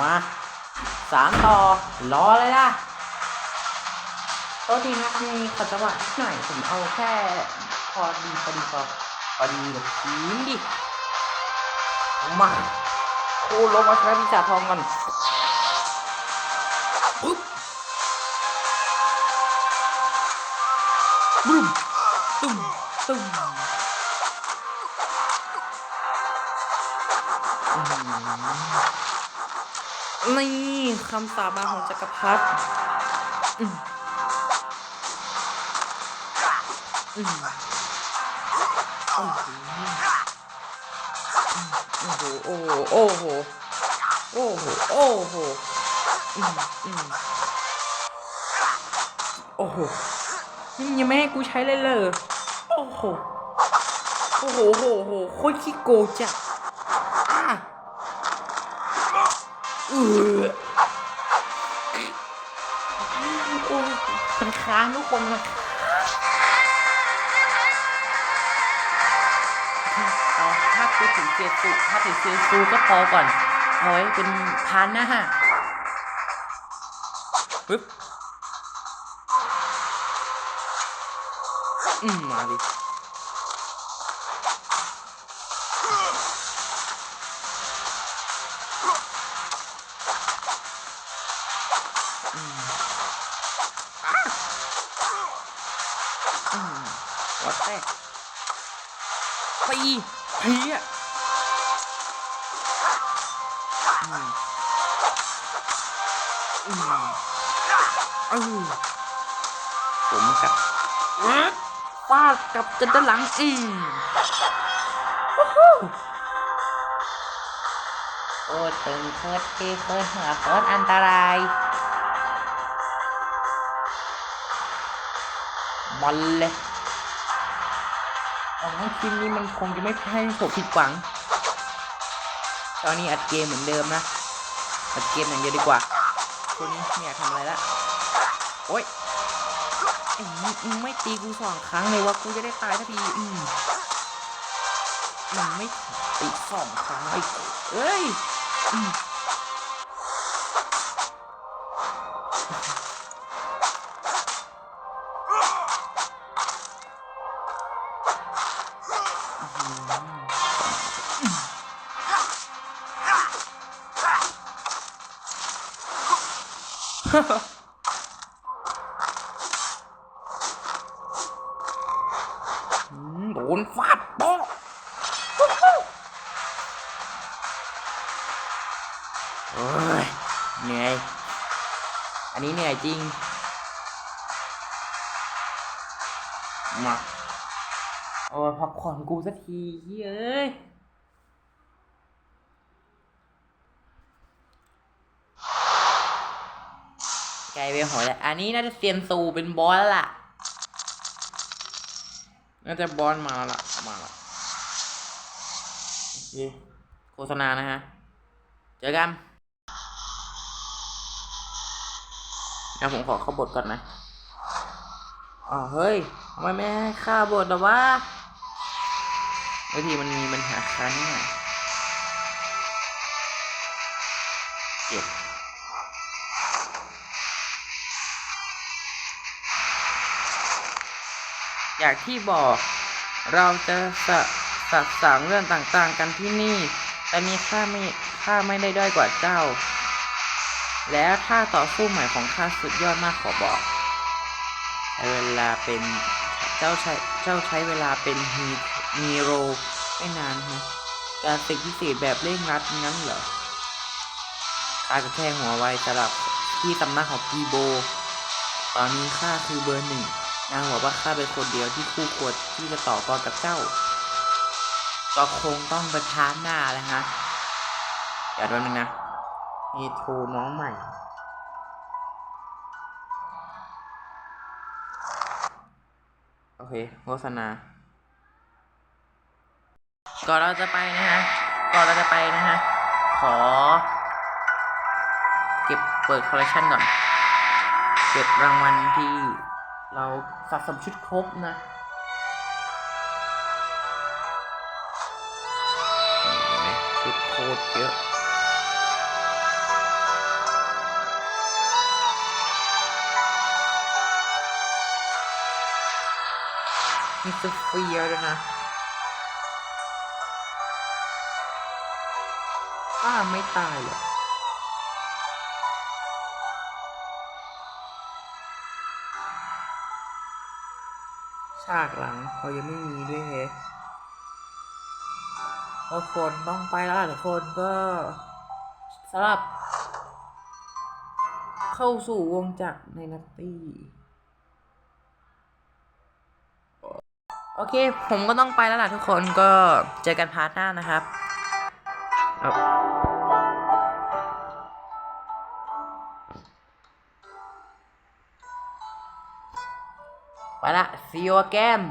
มาสามต่อรอเลยล่ะโทษทีนะมีขัดจังหวะนิดหน่อยผมเอาแค่พอดีพอดีพอพอดีเลยทีมดิมาโอ้ลงมาชนะพิศาทองกันปึ๊บบึ้มตึ้มตึ้มอื้อหือ นี่คำสาบานของจักรพรรดิอืมอืมโอ้โห โอ้โห โอ้โห โอ้โห โอ้โหโอ้โหอืมอืมโอ้โห นี่ยังไม่ให้กูใช้เลยเลยโอ้โห โอ้โหโหโห โคตรขี้โกงจัดอะ เออโอ้ยมันค้างทุกคนมันเอาถ้ากูถึงเซียซูถ้าถึงเซียซูก็พอก่อน เอาไว้เป็นพันนะฮะปึ๊บ อืม มาดิ ตีพีอะอืมอืมเออผมกับฟาดกับจนด้านหลังอืมวู้ฮู้โอ้ตึงโคตรที่โคตรหัวโคตรอันตรายมันเลย เอาให้คลิปนี้มันคงจะไม่ให้ผมผิดหวัง ตอนนี้อัดเกมเหมือนเดิมนะ อัดเกมอย่างเดียวดีกว่าตัวนี้ไม่อยากทำอะไรละ โอ๊ยไอ้นี่มึงไม่ตีกูสองครั้งเลยว่ากูจะได้ตายสักที อืมมึงไม่ตีสองครั้งไอ้เอ้ย อืม โดนฟาดโป๊ะโอ้ยเหนื่อย อันนี้เหนื่อยจริง มา โอ้ยพักผ่อนกูสักทีเฮ้ย ไกลไปหอยแล้วอันนี้น่าจะเซียนซูเป็นบอสแล้วล่ะ น่าจะบอสมาแล้วล่ะ มาแล้วโอเคโฆษณานะฮะ เจอกันเดี๋ยวผมขอเข้าบทก่อนนะอ๋อเฮ้ยทำไมไม่ให้ข้าบทหรอวะบางทีมันมีปัญหาครั้งหน่อยเจ็บ อย่างที่บอก เราจะสะสักสางเรื่องต่างๆ กันที่นี่ แต่มีข้าไม่ข้าไม่ได้ด้อยกว่าเจ้า แล้วท่าต่อสู้ใหม่ของข้าสุดยอดมากขอบอกเวลาเป็นเจ้าใช้เจ้าใช้เวลาเป็นฮีฮีโร่ไม่นานนะการศึกพิเศษแบบเร่งรัดงั้นเหรอข้าก็แค่หัวไวสำหรับที่ตำนักของปีโบ ตอนนี้ข้าคือเบอร์หนึ่ง นางบอกว่าข้าเป็นคนเดียวที่คู่ควรที่จะต่อกรกับเจ้า ก็คงต้องไปท้าหน้าแล้วฮะ เดี๋ยวแป๊บนึงนะมีโทรน้องใหม่ โอเคโฆษณา ก่อนเราจะไปนะฮะ ก่อนเราจะไปนะฮะ ขอ เก็บเปิดคอลเลคชันก่อน เก็บรางวัลที่ เราสะสมชุดครบนะชุดโคตรเยอะมีสเฟียร์ด้วยนะอ้าไม่ตายหรอ ฉากหลังเขายังไม่มีด้วยเฮะทุกคนต้องไปแล้วทุกคนก็สำหรับ เข้าสู่วงจักรในนัตตี้โอเค ผมก็ต้องไปแล้วล่ะทุกคนก็เจอกันพาร์ทหน้านะครับ ไปละ see you again